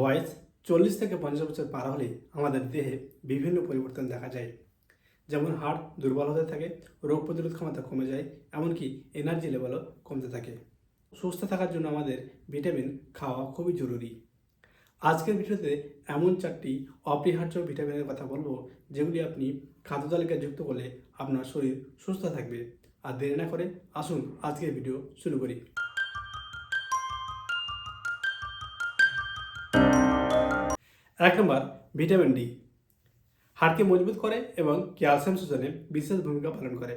বয়স চল্লিশ থেকে পঞ্চাশ বছর পার হলে আমাদের দেহে বিভিন্ন পরিবর্তন দেখা যায়। যেমন হাড় দুর্বল হতে থাকে, রোগ প্রতিরোধ ক্ষমতা কমে যায়, এমনকি এনার্জি লেভেলও কমতে থাকে। সুস্থ থাকার জন্য আমাদের ভিটামিন খাওয়া খুবই জরুরি। আজকের ভিডিওতে এমন চারটি অপরিহার্য ভিটামিনের কথা বলব, যেগুলি আপনি খাদ্য তালিকায় যুক্ত করলে আপনার শরীর সুস্থ থাকবে। আর দেরি না করে আসুন আজকের ভিডিও শুরু করি। এক নম্বর, ভিটামিন ডি। হাড়কে মজবুত করে এবং ক্যালসিয়াম শোষণে বিশেষ ভূমিকা পালন করে।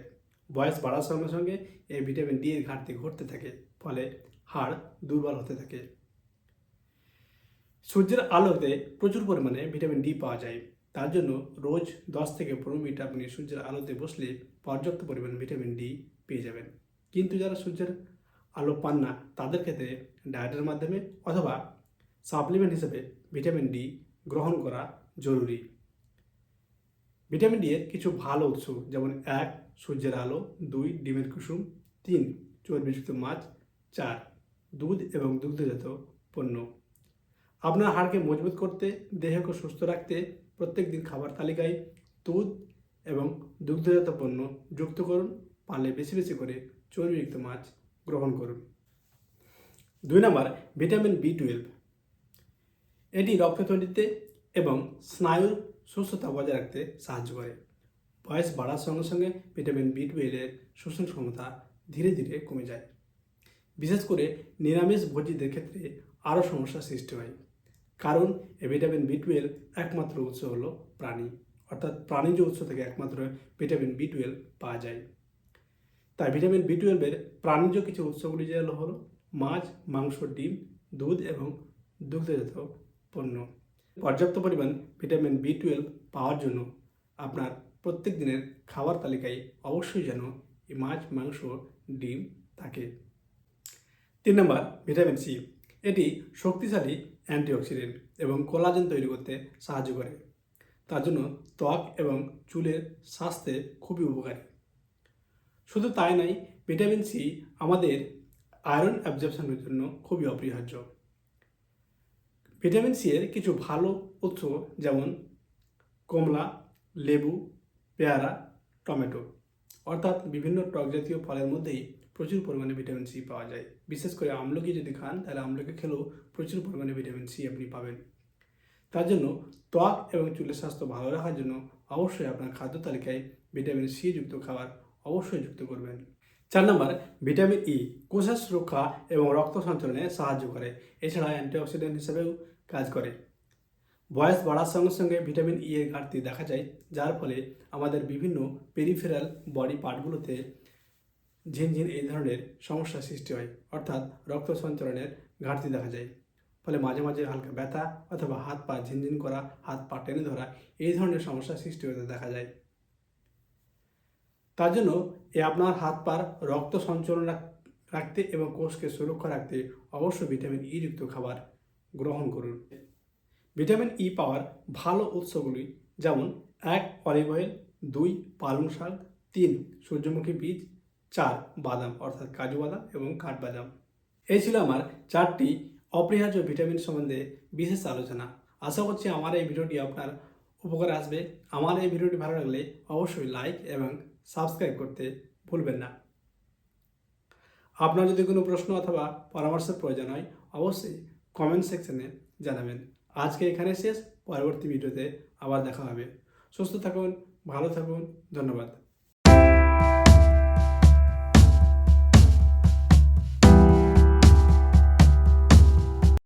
বয়স বাড়ার সঙ্গে সঙ্গে এই ভিটামিন ডি এর ঘাটতি ঘটতে থাকে, ফলে হাড় দুর্বল হতে থাকে। সূর্যের আলোতে প্রচুর পরিমাণে ভিটামিন ডি পাওয়া যায়। তার জন্য রোজ দশ থেকে পনেরো মিনিট আপনি সূর্যের আলোতে বসলে পর্যাপ্ত পরিমাণ ভিটামিন ডি পেয়ে যাবেন। কিন্তু যারা সূর্যের আলো পান না, তাদের ক্ষেত্রে ডায়েটের মাধ্যমে অথবা সাপ্লিমেন্ট হিসেবে ভিটামিন ডি গ্রহণ করা জরুরি। ভিটামিন ডি এর কিছু ভালো উৎস যেমন এক, সূর্যের আলো, দুই, ডিমের কুসুম, তিন চর্বিযুক্ত মাছ, চার, দুধ এবং দুগ্ধজাত পণ্য। আপনার হাড়কে মজবুত করতে, দেহকে সুস্থ রাখতে প্রত্যেক দিন খাবার তালিকায় দুধ এবং দুগ্ধজাত পণ্য যুক্ত করুন পারলে বেশি বেশি করে চর্বিযুক্ত মাছ গ্রহণ করুন। দুই নম্বর, ভিটামিন বি টুয়েলভ এটি রক্ত তৈরিতে এবং স্নায়ুর সুস্থতা বজায় রাখতে সাহায্য করে। বয়স বাড়ার সঙ্গে সঙ্গে ভিটামিন বি টুয়েলভের শোষণ ক্ষমতা ধীরে ধীরে কমে যায়। বিশেষ করে নিরামিষ ভোজীদের ক্ষেত্রে আরও সমস্যার সৃষ্টি হয়। কারণ এ ভিটামিন বি টুয়েলভ একমাত্র উৎস হলো প্রাণী। অর্থাৎ প্রাণীজ উৎস থেকে একমাত্র ভিটামিন বি টুয়েলভ পাওয়া যায়। তাই ভিটামিন বি টুয়েলভের প্রাণীজ কিছু উৎসগুলি যেগুলো হলো মাছ, মাংস, ডিম, দুধ এবং দুগ্ধজাত পণ্য। পর্যাপ্ত পরিমাণ ভিটামিন বি টুয়েলভ পাওয়ার জন্য আপনার প্রত্যেক দিনের খাবার তালিকায় অবশ্যই যেন মাছ, মাংস, ডিম থাকে। তিন নম্বর, ভিটামিন সি এটি শক্তিশালী অ্যান্টিঅক্সিডেন্ট এবং কোলাজেন তৈরি করতে সাহায্য করে। তার জন্য ত্বক এবং চুলের স্বাস্থ্যে খুবই উপকারী। শুধু তাই নয়, ভিটামিন সি আমাদের আয়রন অ্যাবজর্পশনের জন্য খুবই অপরিহার্য। ভিটামিন সি এর কিছু ভালো উৎস যেমন কমলা, লেবু, পেয়ারা, টমেটো। অর্থাৎ বিভিন্ন টক জাতীয় ফলের মধ্যেই প্রচুর পরিমাণে ভিটামিন সি পাওয়া যায়। বিশেষ করে আমলকি যদি খান, তাহলে আমলকি খেলেও প্রচুর পরিমাণে ভিটামিন সি আপনি পাবেন। তার জন্য ত্বক এবং চুলের স্বাস্থ্য ভালো রাখার জন্য অবশ্যই আপনার খাদ্য তালিকায় ভিটামিন সি যুক্ত খাবার অবশ্যই যুক্ত করবেন। চার নম্বর, ভিটামিন ই কোষের সুরক্ষা এবং রক্ত সঞ্চালনে সাহায্য করে। এছাড়া অ্যান্টিঅক্সিডেন্ট হিসেবেও কাজ করে। বয়স বাড়ার সঙ্গে সঙ্গে ভিটামিন ই এর ঘাটতি দেখা যায়, যার ফলে আমাদের বিভিন্ন পেরিফেরাল বডি পার্টগুলোতে ঝিনঝিন এই ধরনের সমস্যার সৃষ্টি হয়, অর্থাৎ রক্ত সঞ্চালনের ঘাটতি দেখা যায়। ফলে মাঝে মাঝে হালকা ব্যথা অথবা হাত পা ঝিনঝিন করা, হাত পা টেনে ধরা এই ধরনের সমস্যার সৃষ্টি হতে দেখা যায়। তার জন্য এ আপনার হাত পার রক্ত সঞ্চালন রাখ- রাখতে এবং কোষকে সুরক্ষা রাখতে অবশ্যই ভিটামিন ই যুক্ত খাবার গ্রহণ করুন। ভিটামিন ই পাওয়ার ভালো উৎসগুলি যেমন এক অলিভ অয়েল দুই, পালং শাক, তিন, সূর্যমুখী বীজ, চার, বাদাম অর্থাৎ কাজু বাদাম এবং কাঠবাদাম। এই ছিল আমার চারটি অপরিহার্য ভিটামিন সম্বন্ধে বিশেষ আলোচনা। আশা করছি আমার এই ভিডিওটি আপনার উপকারে আসবে। আমার এই ভিডিওটি ভালো লাগলে অবশ্যই লাইক এবং সাবস্ক্রাইব করতে ভুলবেন না। আপনার যদি কোনো প্রশ্ন অথবা পরামর্শের প্রয়োজন হয়, অবশ্যই কমেন্ট সেকশনে জানাবেন। আজকে এখানে শেষ, পরবর্তী ভিডিওতে আবার দেখা হবে। সুস্থ থাকুন, ভালো থাকুন, ধন্যবাদ।